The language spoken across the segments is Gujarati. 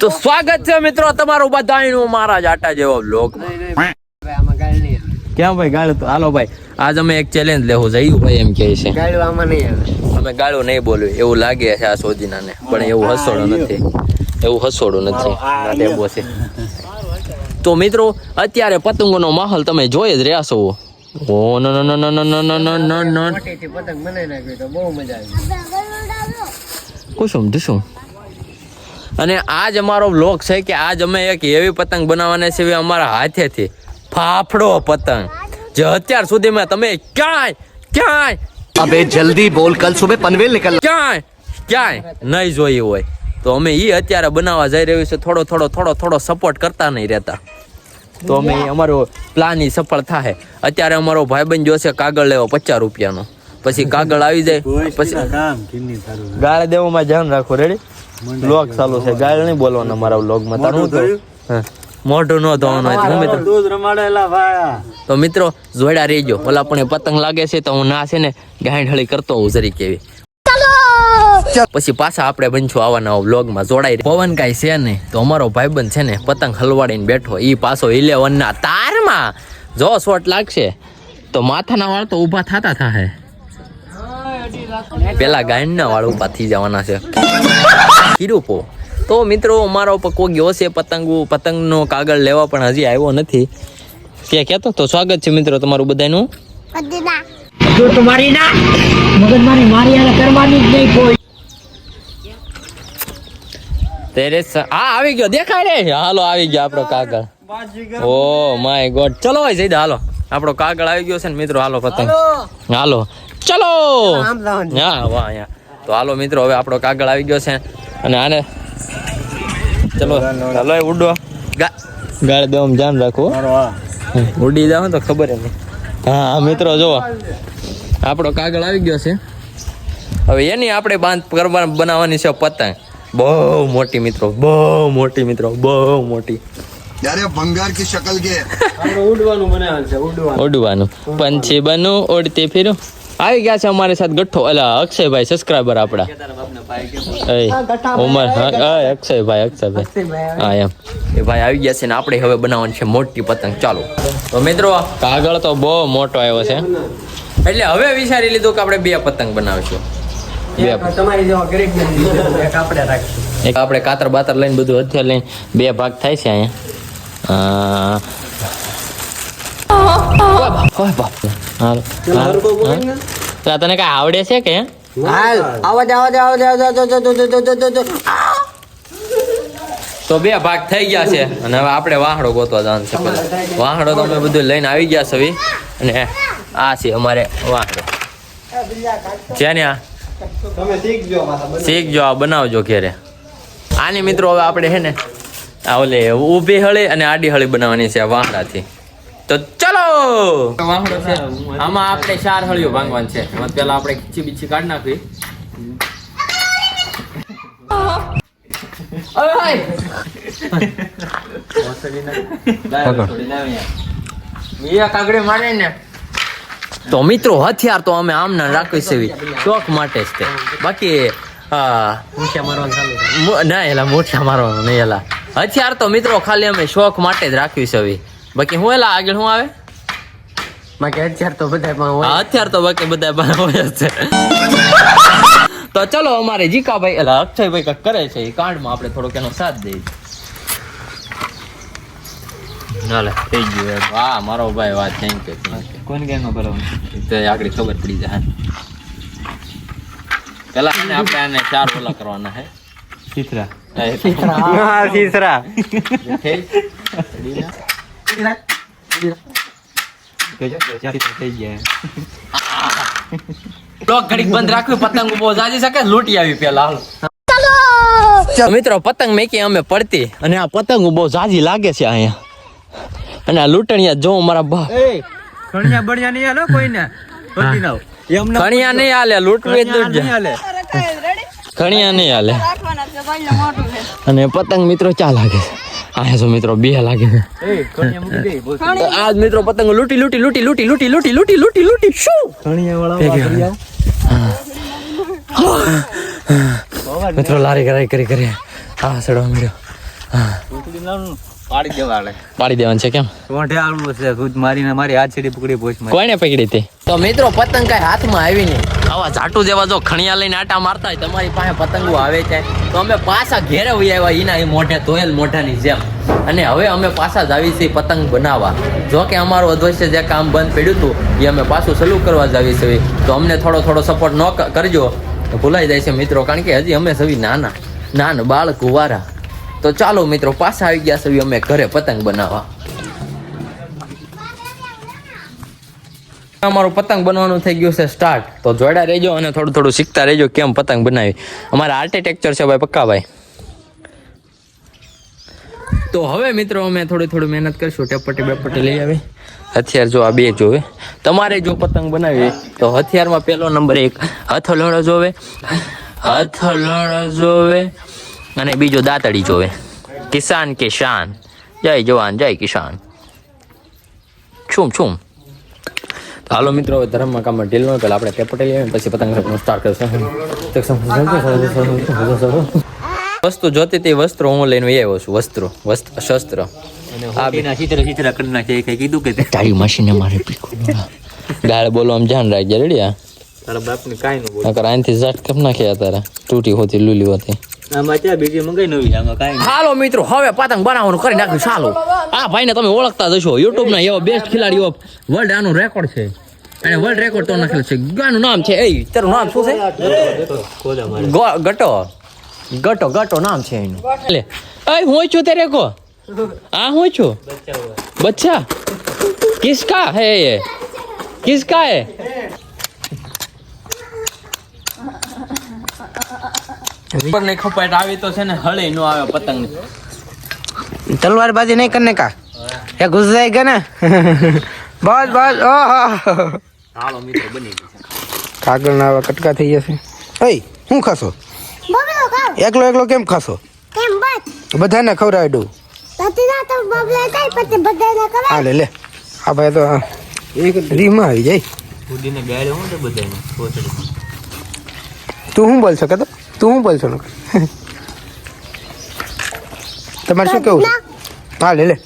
તે સ્વાગત છે મિત્રો તમારું બધાનું મારા જાટા જેવો બ્લોગ આમાં ગાળ નહીં ક્યાં ભાઈ ગાળું તો? હાલો ભાઈ આજ અમે એક ચેલેન્જ લેવું જયું ભાઈ એમ કહે છે. અમે ગાળું નહીં બોલ્યું એવું લાગે છે આ સોજીનાને પણ એવું હસોડું નથી. એવું હસોડું નથી તો મિત્રો અત્યારે પતંગોનો માહોલ તમે જોઈ જ રહ્યા છો. ઓ ન ન ન ન ન ન ન ન ન ન. પતંગ બનાવી નાખ્યું તો બહુ મજા આવી. કુસુમ ધુસુમ અને આજ અમારો બ્લોગ છે કે આજ અમે એક એવી પતંગ બનાવવાના છે અમારા હાથેથી. ફાફડો પતંગ. જે અત્યાર સુધીમાં તમે ક્યાંય ક્યાંય અબે જલ્દી બોલ કલ સુબે પનવેલ નીકળ ક્યાંય ક્યાંય નહીં જોઈ હોય. તો અમે એ અત્યારે બનાવવા જઈ રહ્યું છે થોડો થોડો થોડો થોડો સપોર્ટ કરતા નહીં રહેતા. તો અમે અમારો પ્લાન સફળ થાય અત્યારે અમારો ભાઈબંધ જોશે કાગળ લેવો પચાસ રૂપિયાનો. પછી કાગળ આવી જાય પછી ગાળ દેવામાં ધ્યાન રાખો રેડી બ્લોગ ચાલુ છે ગાળ નહીં બોલવાનો મારા બ્લોગમાં તારું થયું? હા. મોઢું ન ધોવાનું હોય તો હું મિત્રો? તો મિત્રો જોડા રહેજો. ઓલા પણ પતંગ લાગે છે તો હું ના છે ને ગાંઠળી કરતો હું જરી કેવી. પછી પાછા આપણે બનશું આવાના વ્લોગમાં જોડાઈ પવન કાંઈ છે નહીં. તો અમારો ભાઈબંધ છે ને પતંગ હલવાડીને બેઠો. એ પાછો ઇલેવનના તારમાં. જો શોટ લાગશે તો માથાના વાળ તો ઊભા થતા થાહે. પેલા ગાંડના વાળ ઊભા થઈ જવાના છે. કિરુપો તો મિત્રો મારો ઉપર ગયો છે પતંગો? પતંગનો કાગળ લેવા પણ હજી આવ્યો નથી. કે કહેતો તો સ્વાગત છે મિત્રો તમારું બધાનું. જો તમારી ના મગજમારી મારી હારે કરવાની જ નહીં કોઈ. તેરે હા આવી ગયો. દેખાય રે. હાલો આવી ગયો આપણો કાગળ. Oh my God. ચલો ભાઈ જઈ હાલો. આપણો કાગળ આવી ગયો છે ને મિત્રો હાલો પતંગ. હાલો. ચલો. તો હાલો મિત્રો હવે આપણો કાગળ આવી ગયો છે. અને આને ચલો. હાલો એ ઉડો. ગાળ દેવામાં ધ્યાન રાખો. ઉડી જાવ તો ખબર નહીં હા મિત્રો જો આપણો કાગળ આવી ગયો છે. હવે એની આપણે બાંધ કરવા બનાવવાની છે પતંગ. બહુ મોટી મિત્રો બહુ મોટી મિત્રો બહુ મોટી. ત્યારે ભંગાર કી શકલ કે? ઉડવાનું બનાવવાનું છે ઉડવાનું. ઉડવાનું. પંછી બનું ઉડતી ફિરું. આવી ગયા છે અમારી સાથે ગઠ્ઠો. એટલે અક્ષયભાઈ સબસ્ક્રાઈબર આપણા ઉમર અક્ષયભાઈ અક્ષયભાઈ. હા એમ. એ ભાઈ આવી ગયા છે ને આપણે હવે બનાવવાની છે મોટી પતંગ. ચાલો. તો મિત્રો કાગળ તો બહુ મોટો આવ્યો છે. એટલે હવે વિચારી લીધું કે આપણે બે પતંગ બનાવીશું. બે પતંગ. તમારી જેવા ગરીબ એક આપણે રાખીશું. એક આપણે કાતર બાતર લઈને બધું હથિયાર લઈને બે ભાગ થાય છે અહીંયા. બાપ. હાલ. તો તને કઈ આવડે છે કે? હાલ. આવજ આવજ આવજ આવજ તો બે ભાગ થઈ ગયા છે. અને હવે આપણે વાહડો ગોતવા જવાનું છે પેલા વાહડો તો અમે બધું લઈને આવી ગયા છે અને આ છે અમારે વાહડો. છે ને આ શીખજો આ બનાવજો ઘેરે. આની મિત્રો હવે આપણે છે ને આ ઓલે ઊભી હળી અને આડી હળી બનાવવાની છે વાહડાથી. તો વાહડો છે આમાં આપણે ચાર હળીઓ ભાંગવાની છે. એમાં પેલા આપણે ખીચી બીચી કાઢી નાખી. કાગડે મારે ને. તો મિત્રો હથિયાર તો અમે આમના રાખવી છે શોખ માટે જ તે. બાકી ના એલા મોઠા મારવાનું નહીં એલા. હથિયાર તો મિત્રો ખાલી અમે શોખ માટે જ રાખવી છે બાકી હું એલા આગળ શું આવે? બાકી અત્યાર તો બધા પણ હોય. અત્યાર તો બાકી બધા પાસે હોય જ છે. તો ચલો અમારે જીકાભાઈ એલા અક્ષયભાઈ કંઈક કરે છે એ કાર્ડમાં આપણે થોડોક એનો સાથ દઈએ. નાલે થઈ ગયું એમ. વાહ મારો ભાઈ વાહ થેન્ક યુ થેન્ક યુ કોણ તો આગળ ખબર પડી જાય પેલા આપણે આને ચાર ઓલા કરવાના હે. ચિત્રા. હા સીતરા બ્લોક ઘડીક બંધ રાખ્યું પતંગ બહુ જાજી શકે લૂંટી આવી પેલા. હાલો. મિત્રો પતંગ મેકી અમે પડતી અને આ પતંગ બહુ જાજી લાગે છે અહીંયા. અને આ લૂંટણિયા જો મારા બા. ખણિયા બણિયા નહીં હાલો કોઈને. ખણિયા નહીં હાલે લૂંટવું જ હાલે. ખણિયા નહીં હાલે. અને પતંગ મિત્રો ચા લાગે છે. આ જો મિત્રો બે લાગે. છે એ ખણિયા મૂકી દે બોલ. આજ મિત્રો પતંગ લૂટી લૂટી લૂટી લૂટી લૂટી લૂટી લૂટી લૂટી લૂટી શું. મિત્રો લારી કરાઈ કરી કરી. હા સડવા મળ્યો હા. પાડી દેવાળે પાડી દેવાનું છે કેમ? કોઠે આવું છે ખુદ મારીને મારી હાથ છેડી પકડી પોચ કોઈને પકડી હતી? તો મિત્રો પતંગ કઈ હાથમાં આવી નહીં. આવા ઝાટુ જેવા જો ખણિયા લઈને આટા મારતા હોય તમારી પાસે પતંગો આવે છે. તો અમે પાછા ઘેરે વહી આવ્યા એના એ મોઢે તોયલ મોઢાની જેમ. અને હવે અમે પાછા જ આવી છીએ પતંગ બનાવવા. જો કે અમારું અધવશ્ય જે કામ બંધ પડ્યું હતું એ અમે પાછું સલુ કરવા જ આવી છીએ. તો અમને થોડો થોડો સપોર્ટ ન કરજો. તો ભૂલાઈ જાય છે મિત્રો કારણ કે હજી અમે સવી નાના નાના બાળ કુવારા તો ચાલો મિત્રો, પાછા આવી ગયા છે, અમે ઘરે પતંગ બનાવવા. અમારું પતંગ બનવાનું થઈ ગયું છે સ્ટાર્ટ તો જોડા રહેજો અને થોડું થોડું શીખતા રહેજો કેમ પતંગ બનાવી. અમારા આર્કિટેક્ચર છે ભાઈ પક્કાભાઈ તો હવે મિત્રો, અમે થોડી થોડી મહેનત કરીશું, ટેપટી બેપટી લઈ આવી. હથિયાર જો આ બે જોવે. તમારે જો પતંગ બનાવી તો હથિયારમાં પહેલો નંબર એક હથલોડો જોવે. હથલોડો જોવે. અને બીજો દાતડી જોવે. કિસાન કે શાન જય જવાન જય કિસાન. છું છું હાલો મિત્રો હવે ધર્મમાં કામમાં ઢીલ ન પહેલાં આપણે કેપિટલ લઈએ પછી પતંગ સ્ટાર્ટ કરશું. વસ્તુ જોતી તે વસ્ત્રો હું લઈને આવ્યો છું વસ્ત્રો વસ્ત્ર શસ્ત્ર. આ બે. ચિત્ર ચિત્ર કરી નાખે કઈ કીધું કે તારી મશીને મારે પીકો. ગાળ બોલો આમ જાણ રાખજે રેડી આ તારા બાપને કાંઈ ન બોલ. નકર આનથી ઝટ કેમ નાખ્યા તારા તૂટી હોતી લૂલી હોતી. હાલો મિત્રો હવે પતંગ બનાવવાનું કરી નાખ્યું ચાલો. આ ભાઈને તમે ઓળખતા જશો યુટ્યુબના એવો બેસ્ટ ખેલાડીઓ. વર્લ્ડ આનો રેકોર્ડ છે. અને વર્લ્ડ રેકોર્ડ તો નાખેલો છે. ગાનું નામ છે એ તારું નામ શું છે? ગટો. ગટો ગટો નામ છે એનું. એટલે એ હું છું તે રેકો આ હું છું? બચ્ચા કિસકા? હે. કિસકા હે? ઉપર ને ખપાટ આવી તો છે ને હળી નો આવે પતંગ તલવારબાજી નહીં કરને કા? એ ગુજાઈ ગયા ને? બસ બસ ઓહો. હાલો મિત્રો કાગળ ના આવે કટકા થઈ જશે. એય શું ખાશો? એકલો એકલો કેમ ખાશો? બધાને ખવડાવી લે. આ ભાઈ તો રીમાં આવી જાય. તું શું બોલ શકે તો તું શું બોલશો? તમારે શું કેવું છે? હા લે લે.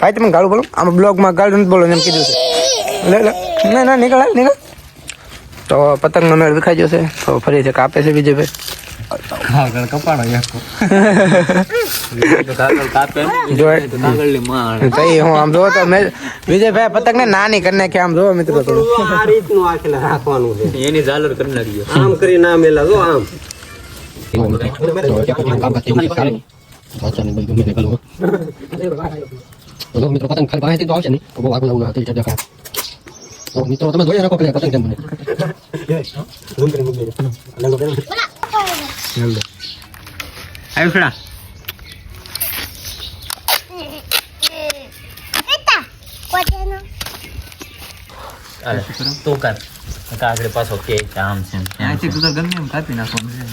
ભાઈ તમે ગાળું બોલો આમાં બ્લોગમાં ગાળું નથી બોલો એમ કીધું છે. લે લે. ના ના નીકળ નીકળ. તો પતંગનો મેળ વિખાઈ જશે તો ફરી છે કાપે છે બીજે ભાઈ. કાગળ કપાણો આખો તો કાગળ કાપે ને જો તો કાગળની માં તઈ હું આમ જોવો તો મેં વિજયભાઈ પતંગ ને નાની કરી નાખી આમ જોવો મિત્રો થોડું. આ રીતનું આખેલા રાખવાનું છે. એની ઝાલર કરી નાખી. આમ કરી ના મેલા જો આમ. મિત્રો પતંગ ખાલી પાસેથી તો આવશે નહીં તો બહુ આગળ લાવું ના થઈ જશે તો મિત્રો તમે જોઈ રાખો પેલા પતંગ કેમ બને આવ્યું એતા કોટેનો તું કર કાગળ પાછો કે આમ છે એમ તેમ આથી છે. તું તો ગમે એમ કાપી નાખવાનું છે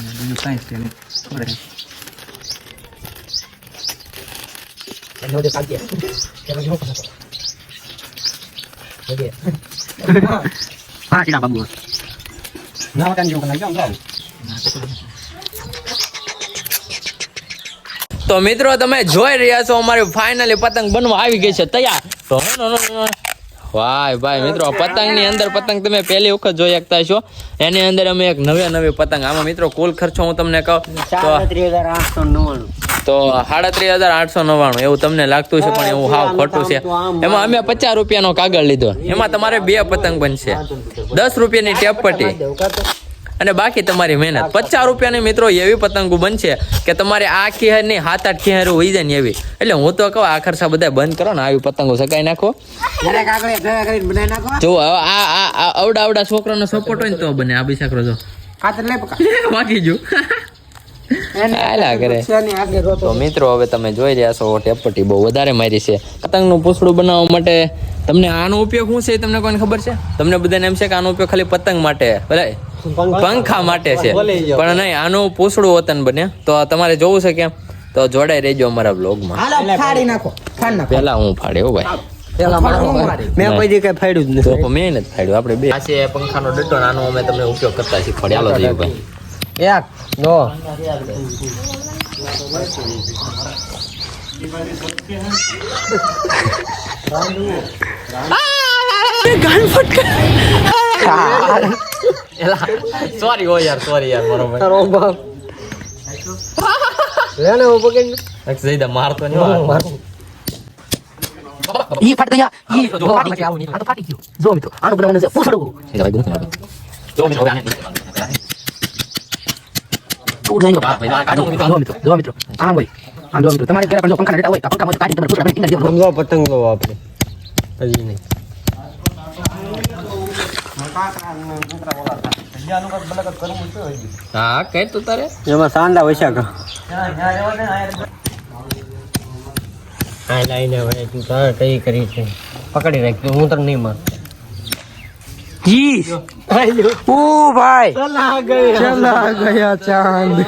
બીજું બનાવી આમ તો મિત્રો તમે જોઈ રહ્યા છો અમારી ફાઇનલી પતંગ બનવા આવી ગઈ છે. તૈયાર. તો વાય ભાઈ મિત્રો પતંગની અંદર પતંગ તમે પહેલી વખત જોઈ શકતા છો એની અંદર અમે એક નવે નવી પતંગ. આમાં મિત્રો કુલ ખર્ચો હું તમને કહું તો તો સાડત્રીસ હજાર આઠસો નવ્વાણું. એવું તમને લાગતું છે પણ એવું હાવ ખોટું છે. એમાં અમે પચાસ રૂપિયાનો કાગળ લીધો. એમાં તમારે બે પતંગ બનશે. દસ રૂપિયાની ટેપ પટ્ટી અને બાકી તમારી મહેનત. પચાસ રૂપિયાની મિત્રો એવી પતંગો બનશે કે તમારે આ ખીહરની હાથ આઠ ખીહર હોય જાય ને એવી. એટલે હું તો કહું આ ખર્ચા બધા બંધ કરો ને આવી પતંગો સકાઈ નાખો. જો આ અવડા અવડા છોકરાનો સપોર્ટ હોય ને તો બને. આ છોકરો જો. બાકી જો. તો મિત્રો હવે તમે જોઈ રહ્યા છો ટેપટી બહુ વધારે મારી છે. પતંગનું પૂછડું બનાવવા માટે તમને આનો ઉપયોગ શું છે તમને કોઈને ખબર છે? તમને બધાને એમ છે કે આનો ઉપયોગ ખાલી પતંગ માટે. ભલે. પંખા માટે છે. પણ નહીં આનું પૂછડું વતન બને. તો તમારે જોવું છે કેમ? તો જોડાઈ રહેજો અમારા બ્લોગમાં ફાડી નાખો ફાડ નાખો. પેલા હું ફાડે હો ભાઈ. મેં કોઈ દી કઈ ફાડ્યું જ તો પણ મેં નથી ફાડ્યું આપણે બે. આ છે પંખાનો ડટ્ટો આનો અમે તમને ઉપયોગ કરતા શીખવાડી હાલો જઈએ ભાઈ યાર નો સોરી હો યાર સોરી યાર બરોબર તારો બાપ લે ને હું પકડી અક્ષયદા મારતો નહીં માર ઈ ફાટી ગયા ઈ જો ફાટી ગયું આ તો ફાટી ગયું જો મિત્રો આનું બનાવવાનું છે પૂછડું એ ભાઈ ગુણ જો મિત્રો આને તું જઈને બાપ ભાઈ મિત્રો જો મિત્રો જો મિત્રો આમ ભાઈ આમ જો મિત્રો તમારે ઘરે પણ જો પંખા રહેતા હોય તો પંખામાં કાઢી તમે પૂછડા કાઢી દેવાનું સમજો પતંગ આપણે હજી નહીં હા કઈ તું કઈ કરી પકડી રાખ્યું હું તને નહીં માર. જી ઓ ભાઈ! ચલા ચાંદ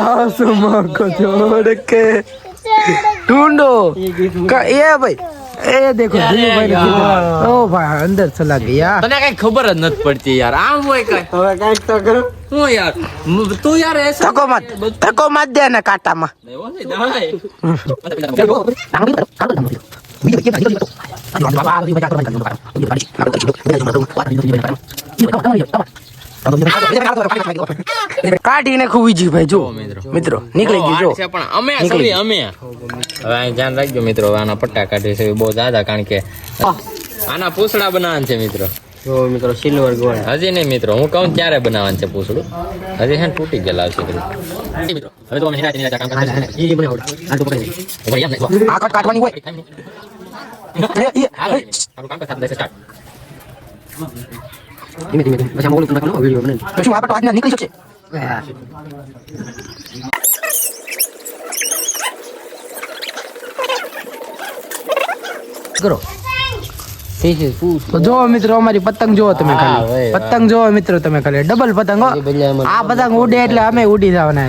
આસમાન કો કે ઢૂંઢો. એ ભાઈ એ અંદર ચલા ગયા તને કઈ ખબર જ નથી પડતી તું યાર? એ તકો મત તકો મત દે કાઢીને ખૂવી જી ભાઈ જો. મિત્રો. નીકળી ગયો જો છે પણ અમે સવી અમે. હવે અહીં ધ્યાન રાખજો મિત્રો હવે આના પટ્ટા કાઢી છે બહુ દાદા કારણ કે આના પૂછડા બનાવવાના છે મિત્રો. જો મિત્રો સિલ્વર ગોળ હજી નહીં મિત્રો હું કહું ત્યારે બનાવવાનું છે પૂછડું હજી છે તૂટી ગયેલા છે મિત્રો. હવે તો અમે કામ કરતા છીએ. આ કટ કાઢવાની હોય. એ, એ, હાલો, કામ કરતા start. ધીમે ધીમે પછી આમ ઓલું તમને કરો વીડિયો બને તો શું આપણે તો આજના નીકળી શકશે? કરો. જો મિત્રો અમારી પતંગ જોવો તમે ખાલી. પતંગ જોવો મિત્રો તમે ખાલી. ડબલ પતંગ હો. આ પતંગ ઉડે એટલે અમે ઉડી જવાના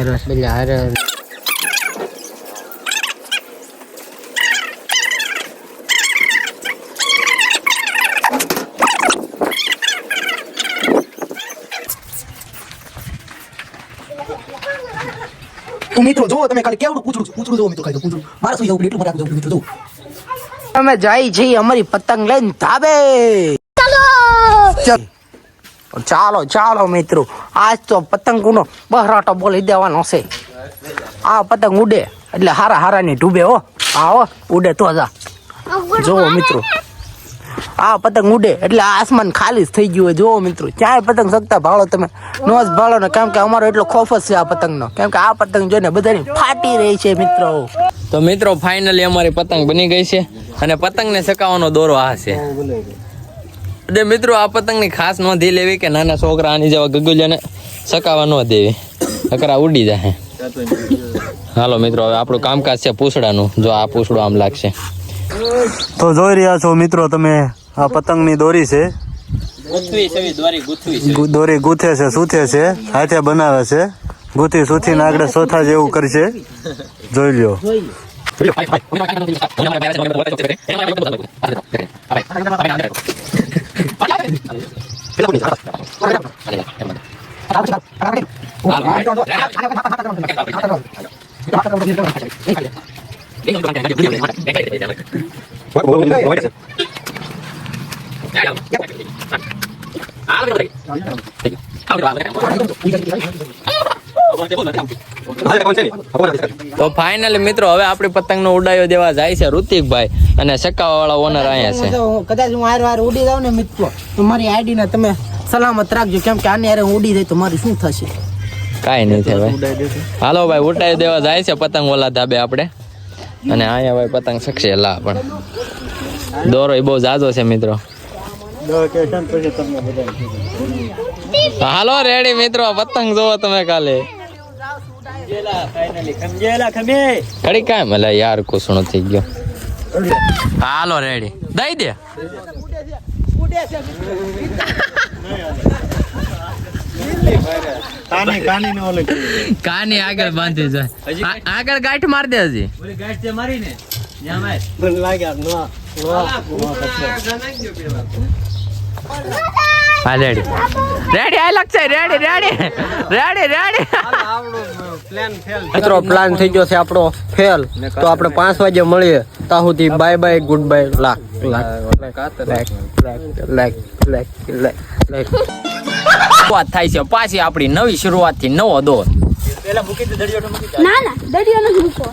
તો મિત્રો જો તમે ખાલી કેવડું પૂછડું છે? પૂછડું જો મિત્રો ખાલી પૂછડું મારે શું જવું એટલું મને મિત્રો જો અમે જાય જઈ અમારી પતંગ લઈને ધાબે. ચાલો! ચાલો. ચાલો મિત્રો. આજ તો પતંગનો બહરાટો બોલી દેવાનો છે. આ પતંગ ઉડે. એટલે હારા હારા ની ડૂબે હો. આવો ઉડે તો જા. જોવો મિત્રો. આ પતંગ ઉડે. એટલે આ આસમાન ખાલી જ થઈ ગયું હોય. જોવો મિત્રો ક્યાંય પતંગ સકતા ભાળો તમે. નો જ ભાળો ને. કેમ કે અમારો એટલો ખોફ જ છે આ પતંગનો. કેમ કે આ પતંગ જોઈને બધાની ફાટી રહી છે મિત્રો. તો મિત્રો ફાઇનલી અમારી પતંગ બની ગઈ છે અને પતંગને સકાવવાનો દોરો આ છે. એટલે મિત્રો આ પતંગની ખાસ નોંધી લેવી કે નાના છોકરા આની જેવા ગગુલિયાને સકાવા ન દેવી. અકરા ઉડી જાય. હાલો મિત્રો હવે આપણું કામકાજ છે પૂછડાનું. જો આ પૂછડું આમ લાગશે. તો જોઈ રહ્યા છો મિત્રો તમે આ પતંગની દોરી છે. દોરી ગુથવી ગૂંથે છે સૂથે છે હાથે બનાવે છે. ગૂંથી સૂથીને આગળ ચોથા જેવું કરશે. જોઈ લ્યો. તો ફાઇનલી મિત્રો હવે આપણી પતંગનો ઉડાયો દેવા જાય છે ઋતિકભાઈ અને સકાવા વાળા ઓનર અહીંયા છે. કદાચ હું હારે વાર ઉડી જાઉં ને મિત્રો તો મારી આઈડી ને તમે સલામત રાખજો કેમ કે આની હું ઉડી જાય તો મારું શું થશે? કાઈ નહીં થાય ભાઈ હાલો ભાઈ ઉડાઈ દેવા જાય છે પતંગ ઓલા ધાબે આપણે. અને અહીંયા ભાઈ પતંગ શકશે લા પણ. દોરો એ બહુ જાજો છે મિત્રો. હાલો રેડી મિત્રો પતંગ જોવો તમે કાલે. કડી કાંઈ મલે યાર કુસણો થઈ ગયો. હાલો રેડી દઈ દે. કાની આગળ બાંધી જાય. આગળ ગાંઠ માર દે હજી. મને લાગ્યા નો નો હા રેડી. રેડી આ Lakshay ready ready. Ready ready. મિત્રો પ્લાન થઈ ગયો છે આપણો ફેલ તો આપણે પાંચ વાગે મળીએ. ત્યાં સુધી bye bye good bye lakh lakh lakh lakh lakh lakh lakh શરૂઆત થાય છે. પાછી આપણી નવી શરૂઆતથી નવો દોર. ના ના દરિયો નથી મૂકો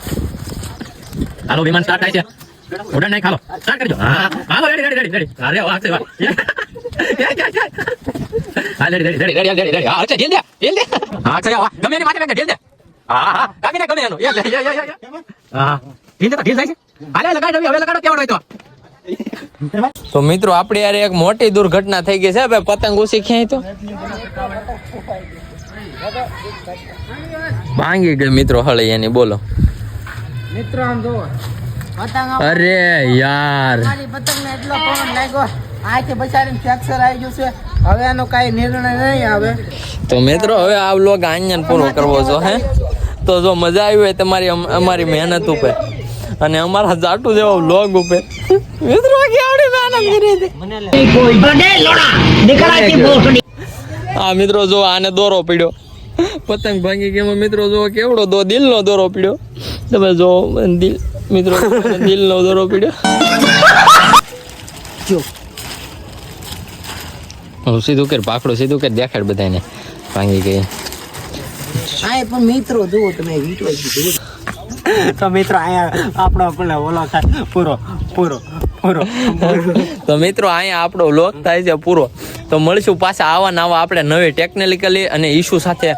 હાલો વિમાન સ્ટાર્ટ થાય છે. ઉડાન નહીં ખાલો સ્ટાર્ટ કરજો હા હાલો રેડી રેડી રેડી રેડી અરે વાહ છે વાહ હા ready ready ready ready ready હા અચ્છા ઢીલ દે ઢીલ દે હા છે વાહ ગમે એની માથે મેં ઢીલ દે હા હા કાપીને ગમે એનું યે યે યે યે હા ઢીલ દે તો ઢીલ થાય છે હાલે લગાડ હવે લગાડો કેવડો હોય તો તો મિત્રો આપણી યાર એક મોટી દુર્ઘટના થઈ ગઈ છે. ભાઈ પતંગ ઉસી ક્યાંય તો? ભાંગી ગઈ મિત્રો હળી એની બોલો. મિત્રો આમ જોવો અરે યાર. મારી એટલો પવન લાગ્યો. આથી બચારીને ફ્રેક્ચર આવી ગયું છે. હવે એનો કાંઈ નિર્ણય નહીં આવે. તો મિત્રો હવે આ વ્લોગ આંજન પૂરો કરવો છો હે? તો જો મજા આવી હોય તમારી અમારી મહેનત ઉપર. અને અમારા જાટુ જેવો વ્લોગ ઉપર. મિત્રો કેવડી મહેનત કરી હતી બડે લોડા નીકળાતી ભોસડી આ મિત્રો જો આને દોરો પડ્યો. પતંગ ભાંગી ગયો મિત્રો જો કેવડો દો દિલનો દોરો પડ્યો. તમે જો દિલ મિત્રો દિલનો દોરો પીડ્યો. હું સીધું કેર પાકડો સીધું કર દેખાડ બધાને ભાંગી ગઈ. હા પણ મિત્રો જુઓ તમે વીટો. તો મિત્રો અહીંયા આપણો પેલા ઓલો થાય પૂરો પૂરો પૂરો. તો મિત્રો અહીંયા આપણો લોક થાય છે પૂરો. તો મળીશું પાછા આવા નવા આપણે નવી ટેકનિકલી અને ઇશ્યુ સાથે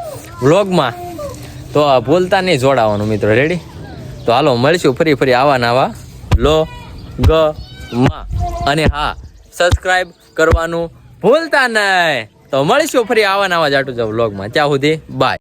વ્લોગમાં. તો ભૂલતા નહીં જોડાવાનું મિત્રો. રેડી તો હાલો, મળીશું ફરી ફરી આવા નવા લો, ગ, માં અને હા સબસ્ક્રાઈબ કરવાનું ભૂલતા નહીં. તો મળીશું ફરી આવા નવા જાટુ જાવ વ્લોગમાં ત્યાં સુધી બાય